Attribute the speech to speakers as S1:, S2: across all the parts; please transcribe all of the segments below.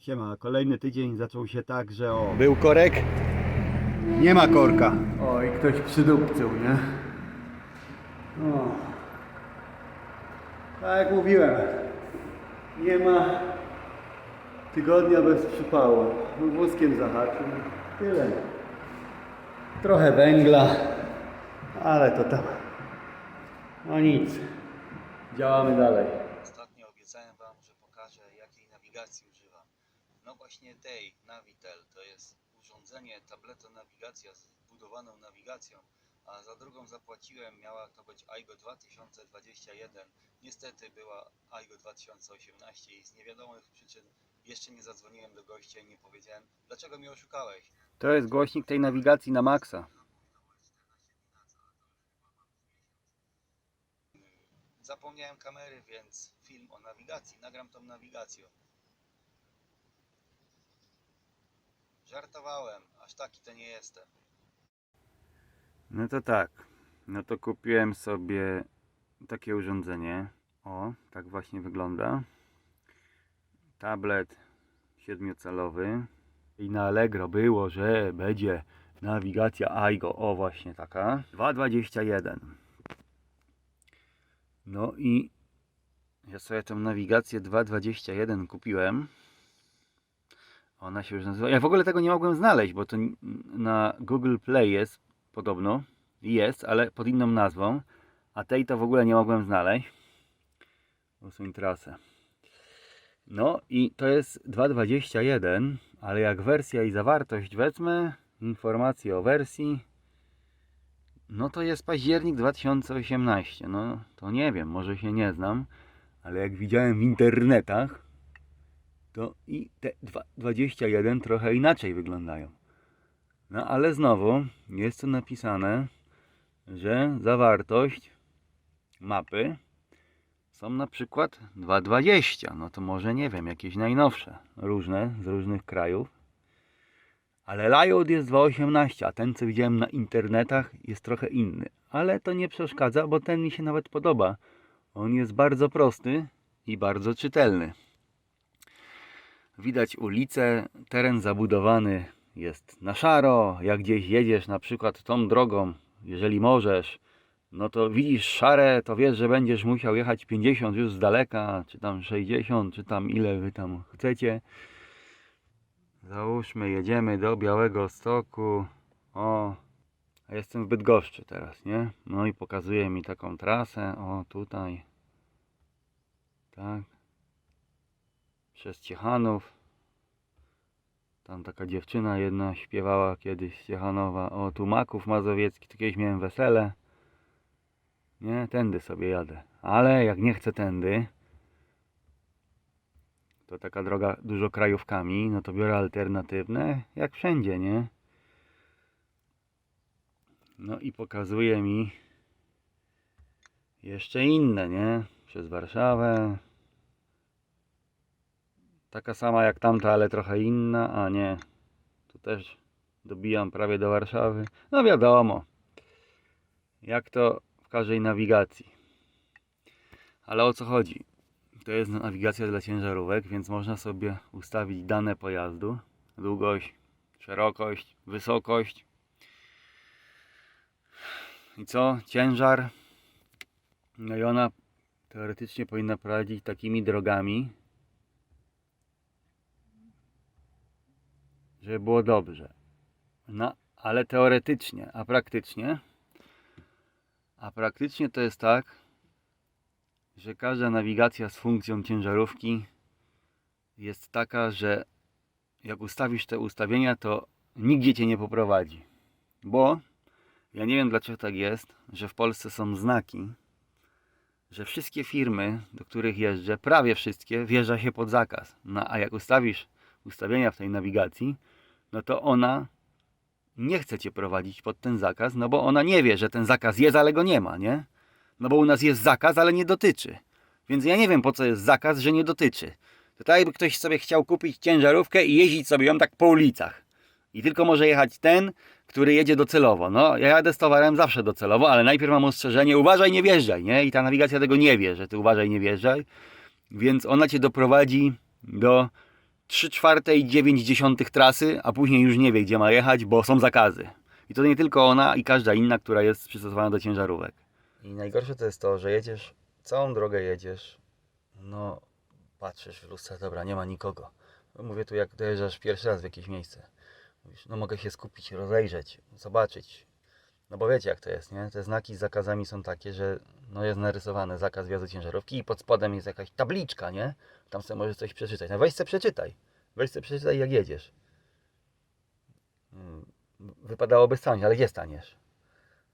S1: Siema, kolejny tydzień zaczął się tak, że o...
S2: Był korek?
S1: Nie ma korka. O, i ktoś przydupcył, nie? O. Tak jak mówiłem, nie ma tygodnia bez przypału. Wózkiem zahaczył. Tyle. Trochę węgla, ale to tam. No nic. Działamy dalej.
S3: Ostatnio obiecałem Wam, że pokażę jakiej nawigacji używam. No tej, Navitel, to jest urządzenie, tableto nawigacja z wbudowaną nawigacją, a za drugą zapłaciłem, miała to być AIGO 2021. Niestety była AIGO 2018 i z niewiadomych przyczyn jeszcze nie zadzwoniłem do gościa i nie powiedziałem, dlaczego mnie oszukałeś.
S1: To jest głośnik tej nawigacji na maksa.
S3: Zapomniałem kamery, więc film o nawigacji, nagram tą nawigacją. Żartowałem, aż taki to nie jestem.
S1: No to tak. No to kupiłem sobie takie urządzenie. O, tak właśnie wygląda. Tablet siedmiocalowy. I na Allegro było, że będzie nawigacja AIGO. O, właśnie taka. 2.21. No i ja sobie tą nawigację 2.21 kupiłem. Ona się już nazywa. Ja w ogóle tego nie mogłem znaleźć, bo to na Google Play jest podobno. Jest, ale pod inną nazwą. A tej to w ogóle nie mogłem znaleźć. Usuń trasę. No i to jest 2.21, ale jak wersja i zawartość wezmę, informacje o wersji, no to jest październik 2018. No to nie wiem, może się nie znam, ale jak widziałem w internetach, to i te 2.21 trochę inaczej wyglądają. No ale znowu jest tu napisane, że zawartość mapy są na przykład 2.20. No to może nie wiem, jakieś najnowsze, różne z różnych krajów. Ale layout jest 2.18, a ten co widziałem na internetach jest trochę inny. Ale to nie przeszkadza, bo ten mi się nawet podoba. On jest bardzo prosty i bardzo czytelny. Widać ulicę, teren zabudowany jest na szaro. Jak gdzieś jedziesz na przykład tą drogą, jeżeli możesz, no to widzisz szare, to wiesz, że będziesz musiał jechać 50 już z daleka, czy tam 60, czy tam ile wy tam chcecie. Załóżmy, jedziemy do Białego Stoku. O, jestem w Bydgoszczy teraz, nie? No i pokazuje mi taką trasę. O, tutaj. Tak. Przez Ciechanów. Tam taka dziewczyna jedna śpiewała kiedyś Ciechanowa. O, tu Maków Mazowiecki. Tu kiedyś miałem wesele. Nie, tędy sobie jadę. Ale jak nie chcę tędy, to taka droga dużo krajówkami, no to biorę alternatywne, jak wszędzie, nie? No i pokazuje mi jeszcze inne, nie? Przez Warszawę. Taka sama jak tamta, ale trochę inna, a nie. Tu też dobijam prawie do Warszawy. No wiadomo. Jak to w każdej nawigacji. Ale o co chodzi? To jest nawigacja dla ciężarówek, więc można sobie ustawić dane pojazdu. Długość, szerokość, wysokość. I co? Ciężar. No i ona teoretycznie powinna prowadzić takimi drogami, żeby było dobrze. No, ale teoretycznie, a praktycznie? A praktycznie to jest tak, że każda nawigacja z funkcją ciężarówki jest taka, że jak ustawisz te ustawienia, to nigdzie cię nie poprowadzi. Bo ja nie wiem dlaczego tak jest, że w Polsce są znaki, że wszystkie firmy, do których jeżdżę, prawie wszystkie, wjeżdża się pod zakaz. No a jak ustawisz ustawienia w tej nawigacji, no to ona nie chce cię prowadzić pod ten zakaz, no bo ona nie wie, że ten zakaz jest, ale go nie ma, nie? No bo u nas jest zakaz, ale nie dotyczy. Więc ja nie wiem po co jest zakaz, że nie dotyczy. To tak jakby ktoś sobie chciał kupić ciężarówkę i jeździć sobie ją tak po ulicach. I tylko może jechać ten, który jedzie docelowo. No, ja jadę z towarem zawsze docelowo, ale najpierw mam ostrzeżenie, uważaj, nie wjeżdżaj, nie? I ta nawigacja tego nie wie, że ty uważaj, nie wjeżdżaj. Więc ona cię doprowadzi do 3 czwarte i 9 dziesiątych trasy, a później już nie wie, gdzie ma jechać, bo są zakazy. I to nie tylko ona i każda inna, która jest przystosowana do ciężarówek. I najgorsze to jest to, że jedziesz, całą drogę jedziesz, no patrzysz w lustrze, dobra, nie ma nikogo. Mówię tu jak dojeżdżasz pierwszy raz w jakieś miejsce. Mówisz, no mogę się skupić, rozejrzeć, zobaczyć. No bo wiecie jak to jest, nie? Te znaki z zakazami są takie, że no jest narysowany zakaz wjazdu ciężarówki i pod spodem jest jakaś tabliczka, nie? Tam sobie możesz coś przeczytać. No weź przeczytaj. Weź przeczytaj jak jedziesz. Mm, Wypadałoby stanąć, ale gdzie staniesz?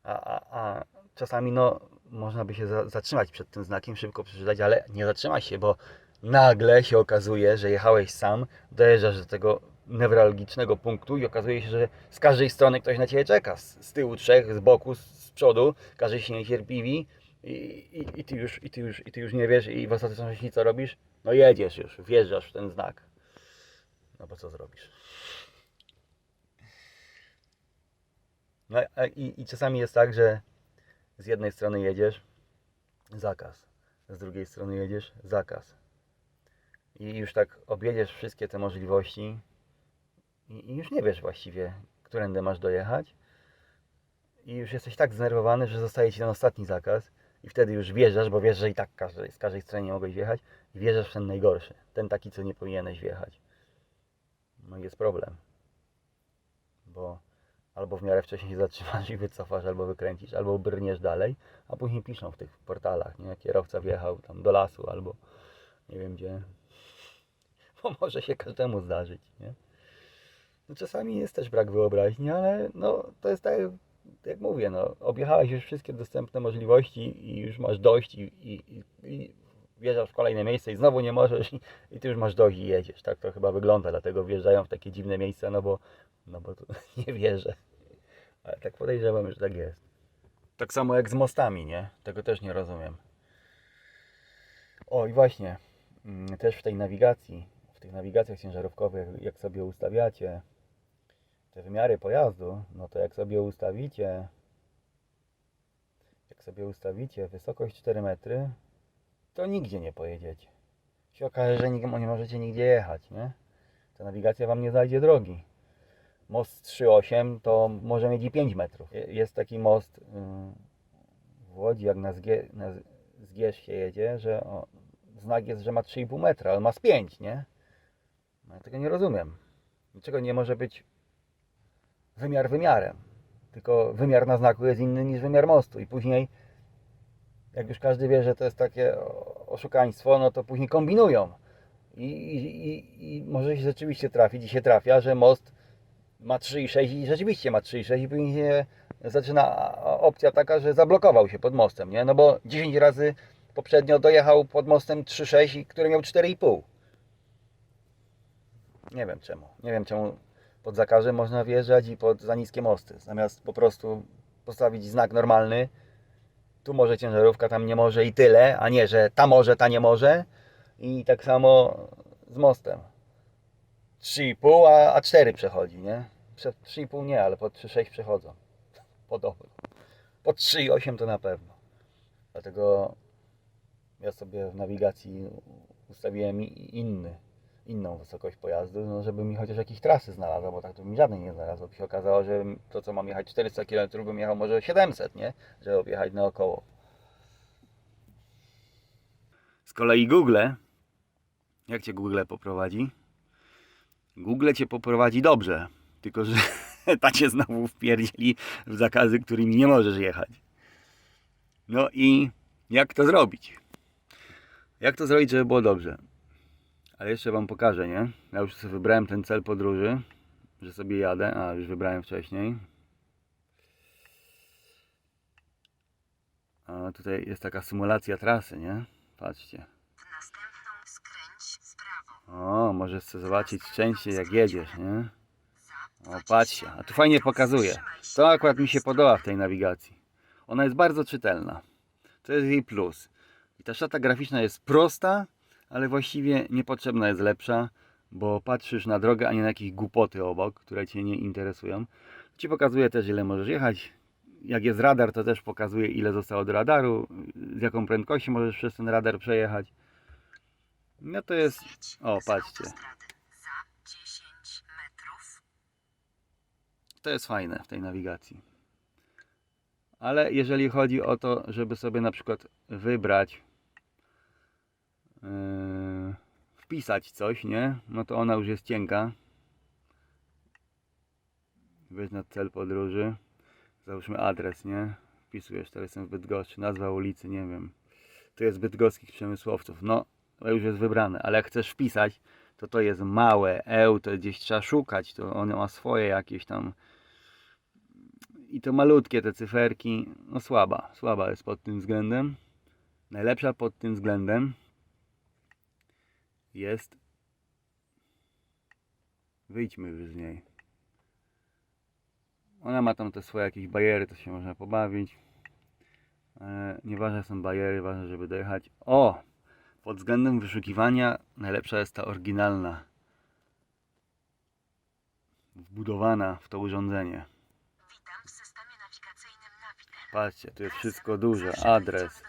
S1: A, a, a czasami no można by się za, zatrzymać przed tym znakiem, szybko przeczytać, ale nie zatrzymaj się, bo nagle się okazuje, że jechałeś sam, dojeżdżasz do tego newralgicznego punktu i okazuje się, że z każdej strony ktoś na Ciebie czeka. Z, z tyłu trzech, z boku, z, z przodu, każdy się niecierpliwi i, i, i, ty już, i, ty już, i ty już nie wiesz i w ostateczności co robisz? No jedziesz już, wjeżdżasz w ten znak. No bo co zrobisz? No i, i czasami jest tak, że z jednej strony jedziesz, zakaz. Z drugiej strony jedziesz, zakaz. I już tak objedziesz wszystkie te możliwości i, już nie wiesz właściwie, którędy masz dojechać. I już jesteś tak zdenerwowany, że zostaje ci ten ostatni zakaz i wtedy już wjeżdżasz, bo wiesz, że i tak każdej, z każdej strony nie mogłeś wjechać i wjeżdżasz w ten najgorszy, ten taki, co nie powinieneś wjechać. No i jest problem. Bo albo w miarę wcześniej się zatrzymasz i wycofasz, albo wykręcisz, albo brniesz dalej, a później piszą w tych portalach, nie? Kierowca wjechał tam do lasu, albo nie wiem gdzie. Bo może się każdemu zdarzyć, nie? No czasami jest też brak wyobraźni, ale no to jest tak, jak mówię, no objechałeś już wszystkie dostępne możliwości i już masz dość i, i, i, wjeżdżasz w kolejne miejsce i znowu nie możesz i, i ty już masz dość i jedziesz. Tak to chyba wygląda, dlatego wjeżdżają w takie dziwne miejsca, no bo, no bo nie wierzę. Ale tak podejrzewam, że tak jest. Tak samo jak z mostami, nie? Tego też nie rozumiem. O i właśnie, mm, też w tej nawigacji, w tych nawigacjach ciężarówkowych, jak sobie ustawiacie te wymiary pojazdu, no to jak sobie ustawicie, jak sobie ustawicie wysokość 4 metry, to nigdzie nie pojedziecie. Się okaże, że nigdzie nie możecie nigdzie jechać, nie? Ta nawigacja Wam nie zajdzie drogi. Most 3.8 to może mieć i 5 metrów. Je- Jest taki most ym, w Łodzi, jak na, Zgie, na Zgierz się jedzie, że o, znak jest, że ma 3,5 metra, ale ma z 5, nie? No, ja tego nie rozumiem. Dlaczego nie może być wymiar wymiarem? Tylko wymiar na znaku jest inny niż wymiar mostu i później jak już każdy wie, że to jest takie oszukaństwo, no to później kombinują. I, i, i, może się rzeczywiście trafić i się trafia, że most ma 3,6 i rzeczywiście ma 3,6 i później się zaczyna opcja taka, że zablokował się pod mostem, nie? No bo 10 razy poprzednio dojechał pod mostem 3,6, i który miał 4,5. Nie wiem czemu. Nie wiem czemu pod zakazem można wjeżdżać i pod za niskie mosty. Zamiast po prostu postawić znak normalny, tu może ciężarówka, tam nie może i tyle, a nie, że ta może, ta nie może. I tak samo z mostem. 3,5, a, a 4 przechodzi, nie? Przed 3,5 nie, ale pod 3,6 przechodzą. Podobno. Pod 3,8 to na pewno. Dlatego ja sobie w nawigacji ustawiłem inny, inną wysokość pojazdu, no żeby mi chociaż jakieś trasy znalazło, bo tak to mi żadnej nie znalazło. By się okazało, że to co mam jechać 400 km bym jechał może 700, nie? Żeby objechać naokoło. Z kolei Google, jak cię Google poprowadzi? Google cię poprowadzi dobrze, tylko że ta cię znowu wpierdzieli w zakazy, którymi nie możesz jechać. No i jak to zrobić? Jak to zrobić, żeby było dobrze? Ale jeszcze Wam pokażę, nie? Ja już sobie wybrałem ten cel podróży, że sobie jadę, a już wybrałem wcześniej. A tutaj jest taka symulacja trasy, nie? Patrzcie.
S2: W następną skręć w prawo.
S1: O, możesz sobie zobaczyć częściej jak jedziesz, nie? O, patrzcie, a tu fajnie pokazuje. To akurat mi się podoba w tej nawigacji. Ona jest bardzo czytelna. To jest jej plus. I ta szata graficzna jest prosta, ale właściwie niepotrzebna jest lepsza, bo patrzysz na drogę, a nie na jakieś głupoty obok, które Cię nie interesują. Ci pokazuje też, ile możesz jechać. Jak jest radar, to też pokazuje, ile zostało do radaru, z jaką prędkością możesz przez ten radar przejechać. No to jest... O, patrzcie. To jest fajne w tej nawigacji. Ale jeżeli chodzi o to, żeby sobie na przykład wybrać wpisać coś, nie? No to ona już jest cienka. Wyznacz cel podróży. Załóżmy adres, nie? Wpisujesz, teraz jestem w Bydgoszczy, nazwa ulicy, nie wiem. Tu jest bydgoskich przemysłowców. No, to już jest wybrane, ale jak chcesz wpisać, to to jest małe, eł, to gdzieś trzeba szukać, to ono ma swoje jakieś tam i to malutkie te cyferki, no słaba, słaba jest pod tym względem. Najlepsza pod tym względem jest wyjdźmy już z niej. Ona ma tam te swoje jakieś bariery, to się można pobawić. E, nieważne są bariery, ważne, żeby dojechać. O! Pod względem wyszukiwania najlepsza jest ta oryginalna. Wbudowana w to urządzenie.
S2: Witam w systemie nawigacyjnym Navitel.
S1: Patrzcie, tu jest wszystko duże. Adres.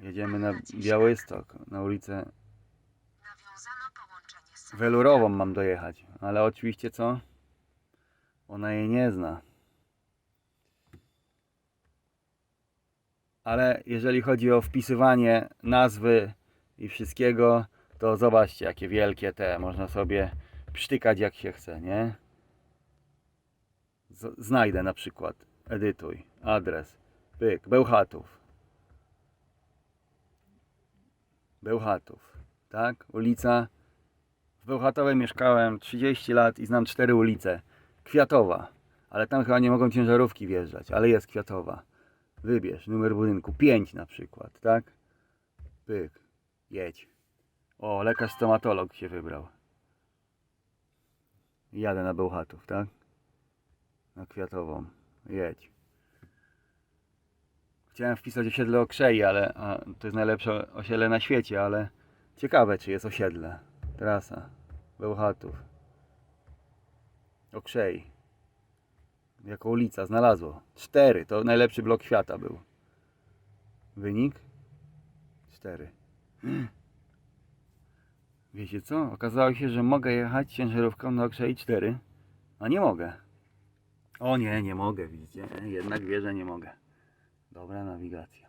S1: Jedziemy na Białystok, na ulicę Welurową mam dojechać. Ale oczywiście co? Ona jej nie zna. Ale jeżeli chodzi o wpisywanie nazwy i wszystkiego, to zobaczcie jakie wielkie te. Można sobie przytykać jak się chce, nie? Znajdę na przykład. Edytuj. Adres. Pyk. Bełchatów. Bełchatów. Tak? Ulica w Bełchatowej mieszkałem 30 lat i znam cztery ulice. Kwiatowa, ale tam chyba nie mogą ciężarówki wjeżdżać, ale jest Kwiatowa. Wybierz numer budynku, 5 na przykład, tak? Pyk, jedź. O, lekarz stomatolog się wybrał. Jadę na Bełchatów, tak? Na Kwiatową, jedź. Chciałem wpisać osiedle Okrzei, ale a, to jest najlepsze osiedle na świecie, ale ciekawe czy jest osiedle. Trasa. Bełchatów. Okrzej. Jako ulica znalazło. Cztery. To najlepszy blok świata był. Wynik? Cztery. Wiecie co? Okazało się, że mogę jechać ciężarówką na Okrzei 4. A nie mogę. O nie, nie mogę, widzicie? Jednak wie, że nie mogę. Dobra nawigacja.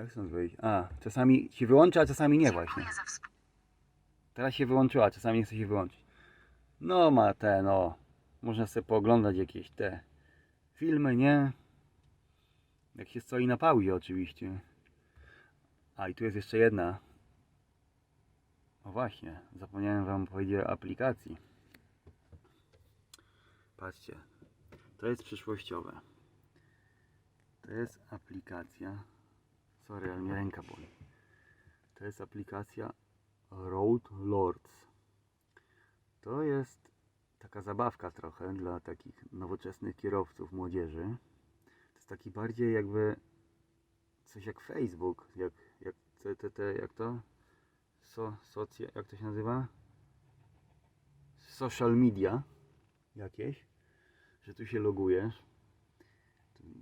S1: Jak stąd wyjść? A, czasami się wyłącza, a czasami nie właśnie. Teraz się wyłączyła, a czasami nie chce się wyłączyć. No ma te, no. Można sobie pooglądać jakieś te filmy, nie? Jak się stoi na pauzie oczywiście. A i tu jest jeszcze jedna. O właśnie, zapomniałem wam powiedzieć o aplikacji. Patrzcie, to jest przyszłościowe. To jest aplikacja. Sorry, ale mnie ręka boli. To jest aplikacja Road Lords. To jest taka zabawka trochę dla takich nowoczesnych kierowców, młodzieży. To jest taki bardziej jakby coś jak Facebook, jak, jak, te, te, te, jak to? So, socja, jak to się nazywa? Social media jakieś, że tu się logujesz.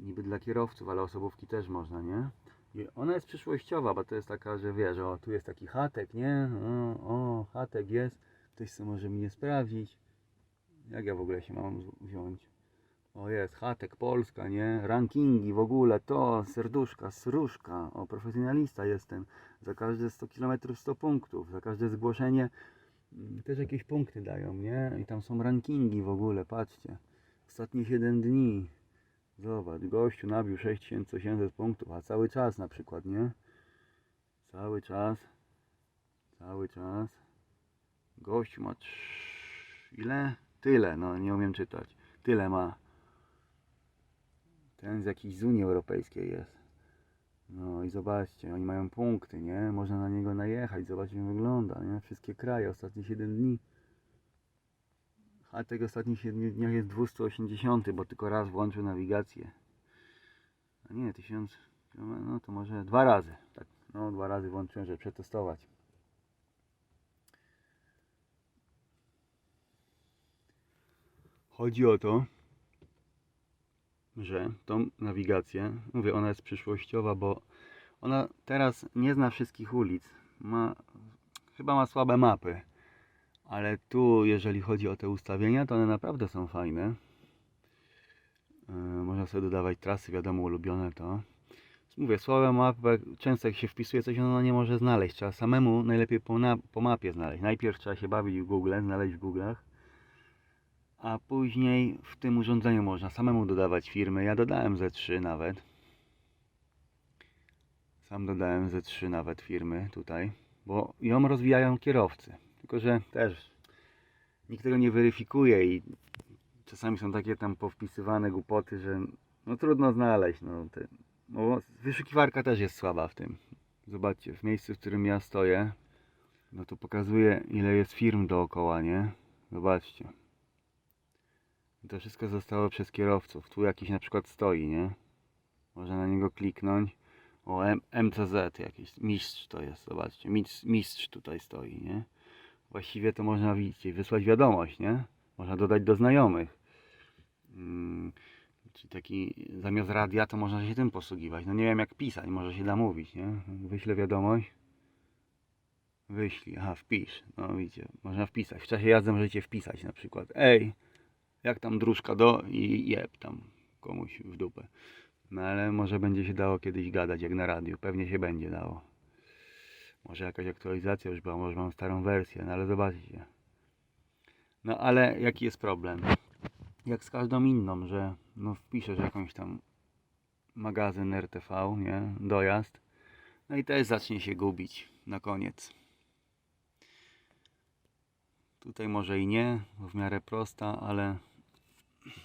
S1: Niby dla kierowców, ale osobówki też można, nie? I ona jest przyszłościowa, bo to jest taka, że wiesz, o tu jest taki chatek, nie? O, o chatek jest, ktoś sobie może mnie sprawdzić. Jak ja w ogóle się mam wziąć? O jest, chatek Polska, nie? Rankingi w ogóle, to, serduszka, sruszka, o profesjonalista jestem. Za każde 100 km 100 punktów, za każde zgłoszenie mm, też jakieś punkty dają, nie? I tam są rankingi w ogóle, patrzcie. Ostatnie 7 dni, Zobacz, gościu nabił 6800 punktów, a cały czas na przykład, nie? Cały czas, cały czas. Gościu ma ile? Tyle, no nie umiem czytać. Tyle ma. Ten z jakiejś z Unii Europejskiej jest. No i zobaczcie, oni mają punkty, nie? Można na niego najechać, zobaczcie jak wygląda, nie? Wszystkie kraje, ostatnie 7 dni. A tego ostatnich 7 dniach jest 280, bo tylko raz włączył nawigację. A nie, 1000, no to może dwa razy. Tak, no dwa razy włączyłem, żeby przetestować. Chodzi o to, że tą nawigację, mówię, ona jest przyszłościowa, bo ona teraz nie zna wszystkich ulic. Ma, chyba ma słabe mapy Ale tu, jeżeli chodzi o te ustawienia, to one naprawdę są fajne. Yy, Można sobie dodawać trasy, wiadomo, ulubione to. Mówię, słabe mapę, często jak się wpisuje coś, ono nie może znaleźć. Trzeba samemu najlepiej po, na, po mapie znaleźć. Najpierw trzeba się bawić w Google, znaleźć w Google'ach, a później w tym urządzeniu można samemu dodawać firmy. Ja dodałem ze 3 nawet. Sam dodałem ze 3 nawet firmy tutaj, bo ją rozwijają kierowcy. Tylko, że też nikt tego nie weryfikuje i czasami są takie tam powpisywane głupoty, że no trudno znaleźć. No, te, no, wyszukiwarka też jest słaba w tym. Zobaczcie, w miejscu, w którym ja stoję, no to pokazuje ile jest firm dookoła, nie? Zobaczcie. To wszystko zostało przez kierowców. Tu jakiś na przykład stoi, nie? Można na niego kliknąć. O, M MCZ jakiś, mistrz to jest, zobaczcie, mistrz, mistrz tutaj stoi, nie? Właściwie to można, widzicie, wysłać wiadomość, nie? Można dodać do znajomych. Mm, czy taki, zamiast radia, to można się tym posługiwać. No nie wiem jak pisać, może się da mówić, nie? Wyślę wiadomość. Wyślij, aha, wpisz. No widzicie, można wpisać. W czasie jazdy możecie wpisać na przykład. Ej, jak tam dróżka do i jeb tam komuś w dupę. No ale może będzie się dało kiedyś gadać jak na radiu. Pewnie się będzie dało. Może jakaś aktualizacja już była, może mam starą wersję, no ale zobaczcie. No ale jaki jest problem? Jak z każdą inną, że no wpiszesz jakąś tam magazyn RTV, nie? Dojazd. No i też zacznie się gubić na koniec. Tutaj może i nie, w miarę prosta, ale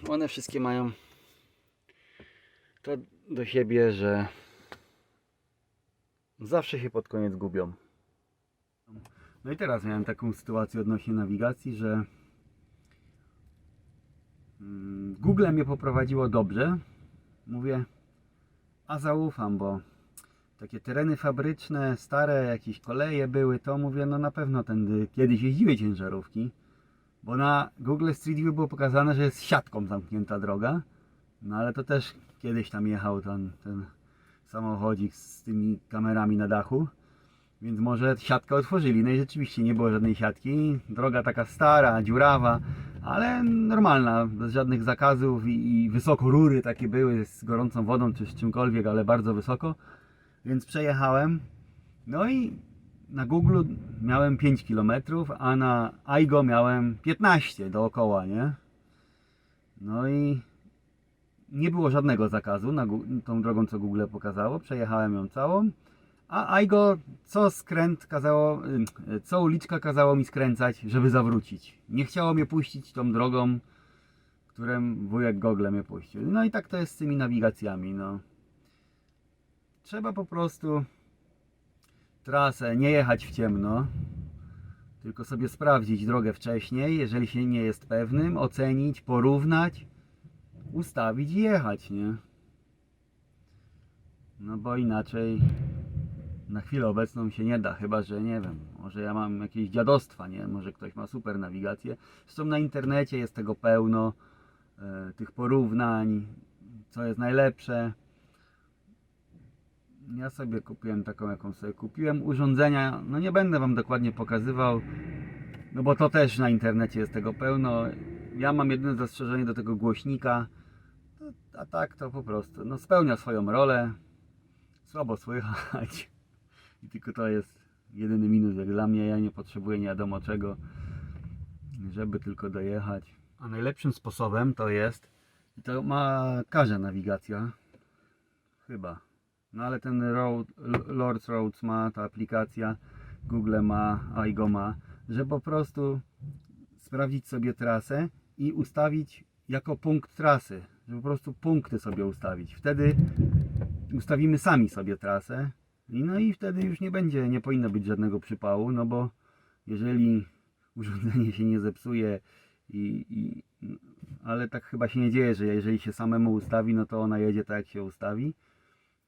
S1: one wszystkie mają to do siebie, że zawsze się pod koniec gubią. No i teraz miałem taką sytuację odnośnie nawigacji, że mm, Google mnie poprowadziło dobrze. Mówię, a zaufam, bo takie tereny fabryczne, stare jakieś koleje były, to mówię, no na pewno tędy kiedyś jeździły ciężarówki, bo na Google Street View było pokazane, że jest siatką zamknięta droga, no ale to też kiedyś tam jechał ten, ten samochodzik z tymi kamerami na dachu, więc może siatkę otworzyli. No i rzeczywiście nie było żadnej siatki, droga taka stara, dziurawa, ale normalna, bez żadnych zakazów i, i wysoko rury takie były z gorącą wodą czy z czymkolwiek, ale bardzo wysoko. Więc przejechałem. No i na Google miałem 5 km, a na Aigo miałem 15 dookoła, nie? No i nie było żadnego zakazu na tą drogą, co Google pokazało. Przejechałem ją całą. A Aigo co skręt kazało, ym, co uliczka kazało mi skręcać, żeby zawrócić. Nie chciało mnie puścić tą drogą, którym wujek Google mnie puścił. No i tak to jest z tymi nawigacjami, no. Trzeba po prostu trasę nie jechać w ciemno, tylko sobie sprawdzić drogę wcześniej, jeżeli się nie jest pewnym, ocenić, porównać, ustawić i jechać, nie? No bo inaczej na chwilę obecną się nie da, chyba że nie wiem, może ja mam jakieś dziadostwa, nie? Może ktoś ma super nawigację. Zresztą na internecie jest tego pełno, e, tych porównań, co jest najlepsze. Ja sobie kupiłem taką, jaką sobie kupiłem. Urządzenia, no nie będę Wam dokładnie pokazywał, no bo to też na internecie jest tego pełno. Ja mam jedyne zastrzeżenie do tego głośnika, a tak to po prostu, no spełnia swoją rolę. Słabo słychać. I tylko to jest jedyny minus jak dla mnie. Ja nie potrzebuję nie wiadomo czego, żeby tylko dojechać. A najlepszym sposobem to jest, i to ma każda nawigacja, chyba. No ale ten Road, Lord's Roads ma, ta aplikacja, Google ma, Aigo ma, że po prostu sprawdzić sobie trasę i ustawić jako punkt trasy, że po prostu punkty sobie ustawić. Wtedy ustawimy sami sobie trasę i no i wtedy już nie będzie, nie powinno być żadnego przypału, no bo jeżeli urządzenie się nie zepsuje i, i ale tak chyba się nie dzieje, że jeżeli się samemu ustawi, no to ona jedzie tak jak się ustawi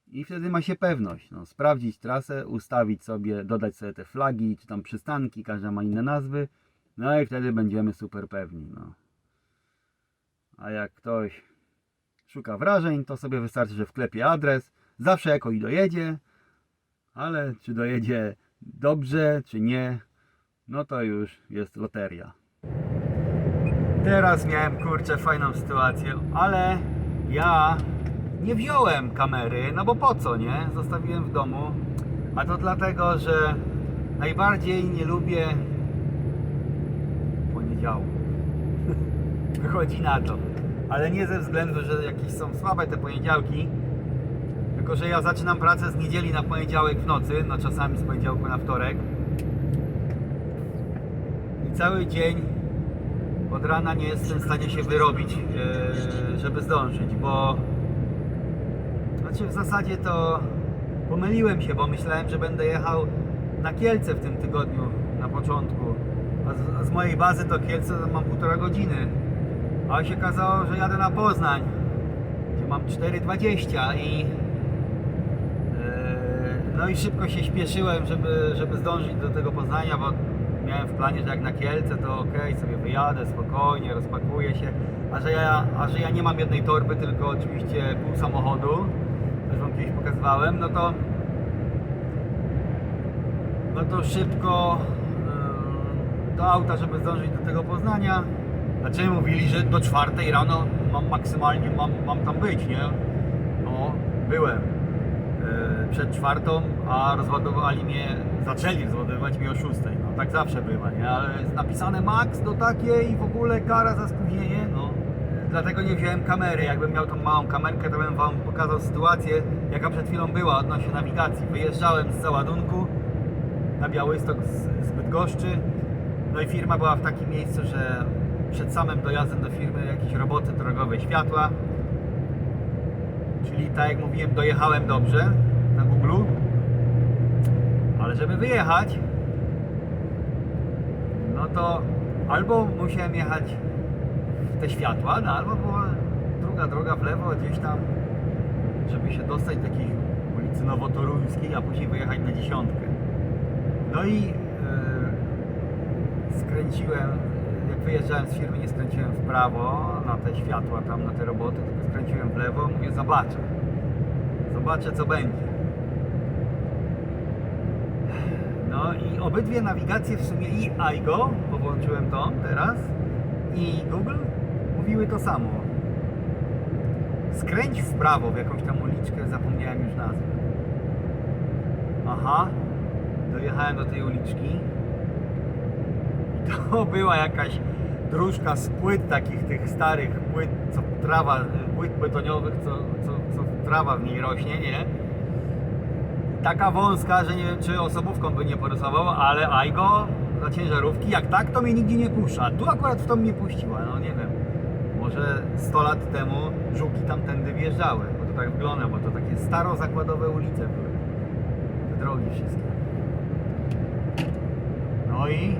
S1: i wtedy ma się pewność, no, sprawdzić trasę, ustawić sobie, dodać sobie te flagi, czy tam przystanki, każda ma inne nazwy, no i wtedy będziemy super pewni, no. A jak ktoś szuka wrażeń, to sobie wystarczy, że wklepie adres, zawsze jakoś dojedzie, ale czy dojedzie dobrze, czy nie, no to już jest loteria. Teraz miałem kurczę fajną sytuację, ale ja nie wziąłem kamery, no bo po co, nie? Zostawiłem w domu. A to dlatego, że najbardziej nie lubię poniedziałku. Wychodzi na to. Ale nie ze względu, że jakieś są słabe te poniedziałki, tylko że ja zaczynam pracę z niedzieli na poniedziałek w nocy, no czasami z poniedziałku na wtorek. I cały dzień od rana nie jestem w stanie się wyrobić, e, żeby zdążyć, bo znaczy w zasadzie to pomyliłem się, bo myślałem, że będę jechał na Kielce w tym tygodniu na początku. A z, a z mojej bazy do Kielce mam półtora godziny. A się okazało, że jadę na Poznań, gdzie mam 4,20 i e, no i szybko się śpieszyłem, żeby, żeby zdążyć do tego Poznania, bo miałem w planie, że jak na Kielce to ok, sobie wyjadę spokojnie, rozpakuję się, a że ja, a że ja nie mam jednej torby, tylko oczywiście pół samochodu, też wam kiedyś pokazywałem, no to no to szybko yy, do auta, żeby zdążyć do tego Poznania. Znaczy mówili, że do czwartej rano mam maksymalnie mam, mam tam być, nie? No, byłem yy, przed czwartą, a rozładowali mnie, zaczęli rozładowywać mnie o szóstej. No tak zawsze bywa, nie? Ale jest napisane max do takiej i w ogóle kara za spóźnienie, no. Dlatego nie wziąłem kamery. Jakbym miał tą małą kamerkę, to bym wam pokazał sytuację, jaka przed chwilą była odnośnie nawigacji. Wyjeżdżałem z załadunku, na Białystok z, z Bydgoszczy. No i firma była w takim miejscu, że przed samym dojazdem do firmy jakieś roboty drogowe, światła. Czyli tak jak mówiłem, dojechałem dobrze na Google. Ale żeby wyjechać, no to albo musiałem jechać w te światła, no albo była druga droga w lewo gdzieś tam, żeby się dostać do jakiejś ulicy Nowotoruńskiej, a później wyjechać na dziesiątkę. No i yy, skręciłem, jak wyjeżdżałem z firmy, nie skręciłem w prawo na te światła tam, na te roboty, tylko skręciłem w lewo, mówię zobaczę. Zobaczę co będzie. No i obydwie nawigacje w sumie i AIGO, bo włączyłem to teraz, i Google mówiły to samo. Skręć w prawo w jakąś tam uliczkę, zapomniałem już nazwę. Aha, dojechałem do tej uliczki to była jakaś dróżka z płyt takich tych starych płyt, co trawa, płyt betoniowych, co, co, co trawa w niej rośnie, nie? Taka wąska, że nie wiem czy osobówką by nie porysował, ale Aigo dla ciężarówki, jak tak to mnie nigdzie nie puszcza. Tu akurat w to mnie puściła, no nie wiem. Może 100 lat temu żuki tamtędy wjeżdżały, bo to tak wygląda, bo to takie starozakładowe ulice były. Te drogi wszystkie. No i...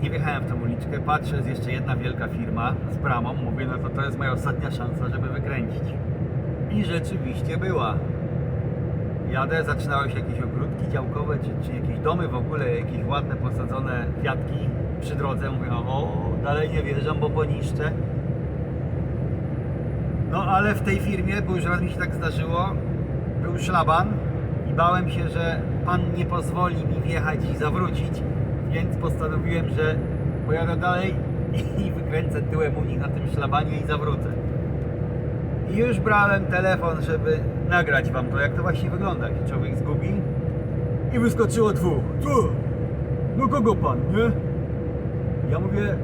S1: I nie wjechałem w tą uliczkę, patrzę, jest jeszcze jedna wielka firma z bramą, mówię, no to to jest moja ostatnia szansa, żeby wykręcić. I rzeczywiście była. Jadę, zaczynały się jakieś ogródki działkowe, czy, czy jakieś domy w ogóle, jakieś ładne posadzone kwiatki przy drodze. Mówię, o, dalej nie wjeżdżam, bo poniszczę. No ale w tej firmie, bo już raz mi się tak zdarzyło, był szlaban i bałem się, że pan nie pozwoli mi wjechać i zawrócić, więc postanowiłem, że pojadę dalej i wykręcę tyłem u nich na tym szlabanie i zawrócę. I już brałem telefon, żeby nagrać wam to, jak to właśnie wygląda, jak się człowiek zgubi. I wyskoczyło dwóch. Co? No kogo pan, nie? Ja mówię,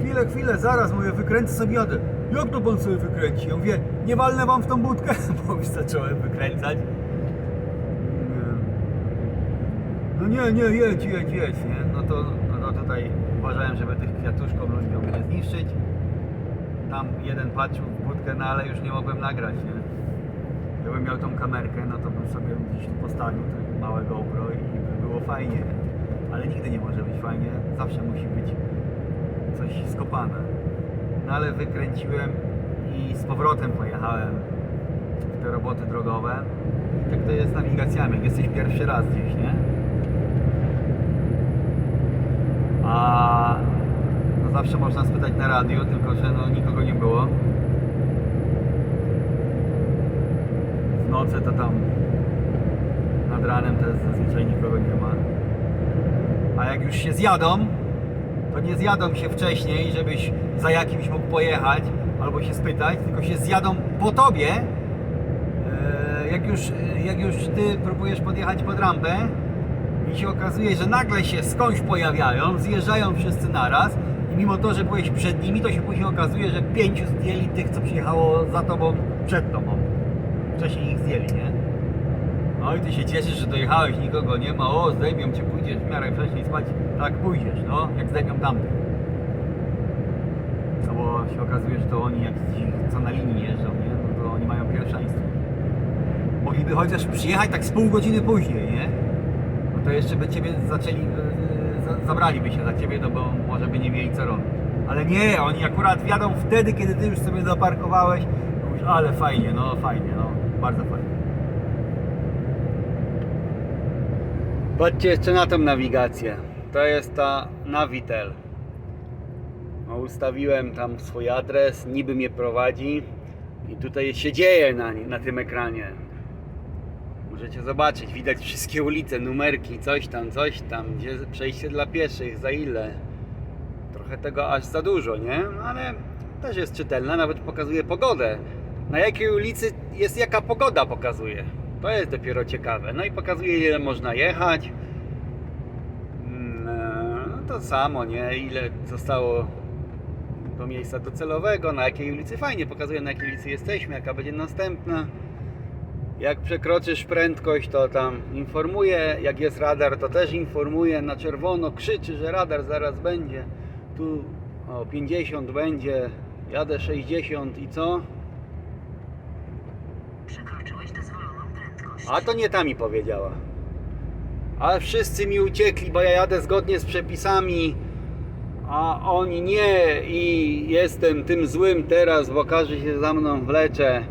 S1: chwilę, chwilę, zaraz, mówię, wykręcę sobie jadę. Jak to pan sobie wykręci? Ja mówię, nie walnę wam w tą budkę, bo już zacząłem wykręcać. No nie, nie, jedź, jedź, jedź, nie? No to, no tutaj uważałem, żeby tych kwiatuszków ludziom nie zniszczyć. Tam jeden patrzył w budkę, no ale już nie mogłem nagrać, nie? Gdybym miał tą kamerkę, no to bym sobie gdzieś tu postawił to małe GoPro i by było fajnie. Ale nigdy nie może być fajnie, zawsze musi być coś skopane. No ale wykręciłem i z powrotem pojechałem w te roboty drogowe. Tak to jest z nawigacjami, jesteś pierwszy raz gdzieś, nie? A no zawsze można spytać na radio, tylko że no nikogo nie było. W nocy to tam na nad ranem to zazwyczaj nikogo nie ma. A jak już się zjadą, to nie zjadą się wcześniej, żebyś za jakimś mógł pojechać albo się spytać, tylko się zjadą po tobie. E, Jak już, jak już ty próbujesz podjechać pod rampę i się okazuje, że nagle się skądś pojawiają, zjeżdżają wszyscy naraz i mimo to, że byłeś przed nimi, to się później okazuje, że pięciu zdjęli tych, co przyjechało za tobą, przed tobą. Wcześniej ich zdjęli, nie? No i ty się cieszysz, że dojechałeś, nikogo nie ma, o zdejmią cię, pójdziesz w miarę wcześniej spać, tak pójdziesz, no, jak zdejmią tamtych. No bo się okazuje, że to oni jak co na linii jeżdżą, nie? No to oni mają pierwszeństwo. Mogliby chociaż przyjechać tak z pół godziny później, nie? No to jeszcze by ciebie zaczęli, za, zabraliby się za ciebie, no bo może by nie mieli co robić. Ale nie, oni akurat wjadą wtedy, kiedy ty już sobie zaparkowałeś, mówisz, ale fajnie, no fajnie, no, bardzo fajnie. Patrzcie jeszcze na tą nawigację. To jest ta Navitel. No, ustawiłem tam swój adres, niby mnie prowadzi i tutaj się dzieje na, na tym ekranie. Możecie zobaczyć, widać wszystkie ulice, numerki, coś tam, coś tam, gdzie przejście dla pieszych, za ile. Trochę tego aż za dużo, nie? No, Ale też jest czytelna, nawet pokazuje pogodę. Na jakiej ulicy jest jaka pogoda pokazuje. To jest dopiero ciekawe. No i pokazuje ile można jechać. Mm, No to samo, nie? Ile zostało do miejsca docelowego, na jakiej ulicy fajnie pokazuje na jakiej ulicy jesteśmy, jaka będzie następna. Jak przekroczysz prędkość, to tam informuje. Jak jest radar, to też informuje. Na czerwono krzyczy, że radar zaraz będzie. Tu o 50 będzie, jadę 60 i co?
S2: Przekroczyłeś dozwoloną prędkość.
S1: A to nie ta mi powiedziała. Ale wszyscy mi uciekli, bo ja jadę zgodnie z przepisami, a oni nie i jestem tym złym teraz, bo każdy się za mną wlecze.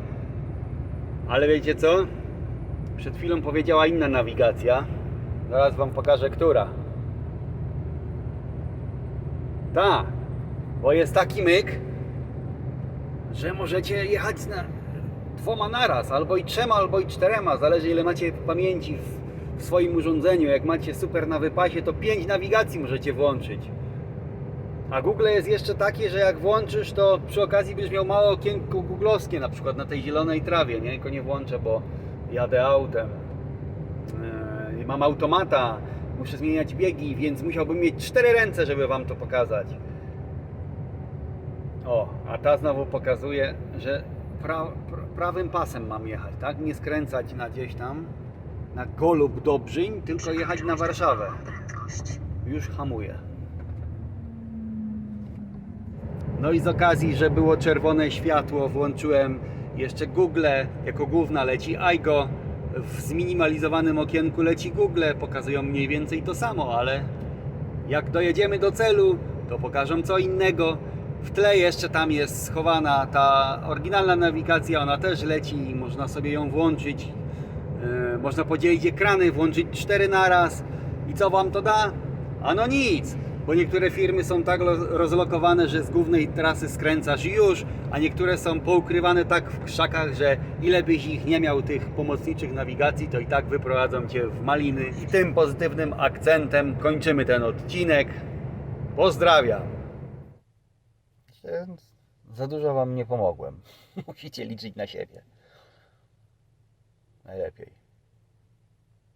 S1: Ale wiecie co? Przed chwilą powiedziała inna nawigacja. Zaraz wam pokażę, która. Ta, bo jest taki myk, że możecie jechać na, dwoma naraz, albo i trzema, albo i czterema, zależy ile macie pamięci w, w swoim urządzeniu. Jak macie super na wypasie, to pięć nawigacji możecie włączyć. A Google jest jeszcze takie, że jak włączysz, to przy okazji będziesz miał małe okienko googlowskie, na przykład na tej zielonej trawie, nie? Tylko nie włączę, bo jadę autem. Yy, mam automata, muszę zmieniać biegi, więc musiałbym mieć cztery ręce, żeby Wam to pokazać. O, a ta znowu pokazuje, że pra, pra, prawym pasem mam jechać, tak? Nie skręcać na gdzieś tam, na Golub Dobrzyń, tylko jechać na Warszawę. Już hamuję. No i z okazji, że było czerwone światło, włączyłem jeszcze Google, jako główna leci iGo. W zminimalizowanym okienku leci Google, pokazują mniej więcej to samo, ale jak dojedziemy do celu, to pokażą co innego. W tle jeszcze tam jest schowana ta oryginalna nawigacja, ona też leci i można sobie ją włączyć. Yy, można podzielić ekrany, włączyć cztery naraz. I co Wam to da? Ano nic, bo niektóre firmy są tak lo- rozlokowane, że z głównej trasy skręcasz już, a niektóre są poukrywane tak w krzakach, że ile byś ich nie miał tych pomocniczych nawigacji, to i tak wyprowadzą Cię w maliny. I tym pozytywnym akcentem kończymy ten odcinek. Pozdrawiam. Za dużo Wam nie pomogłem. Musicie liczyć na siebie. Najlepiej.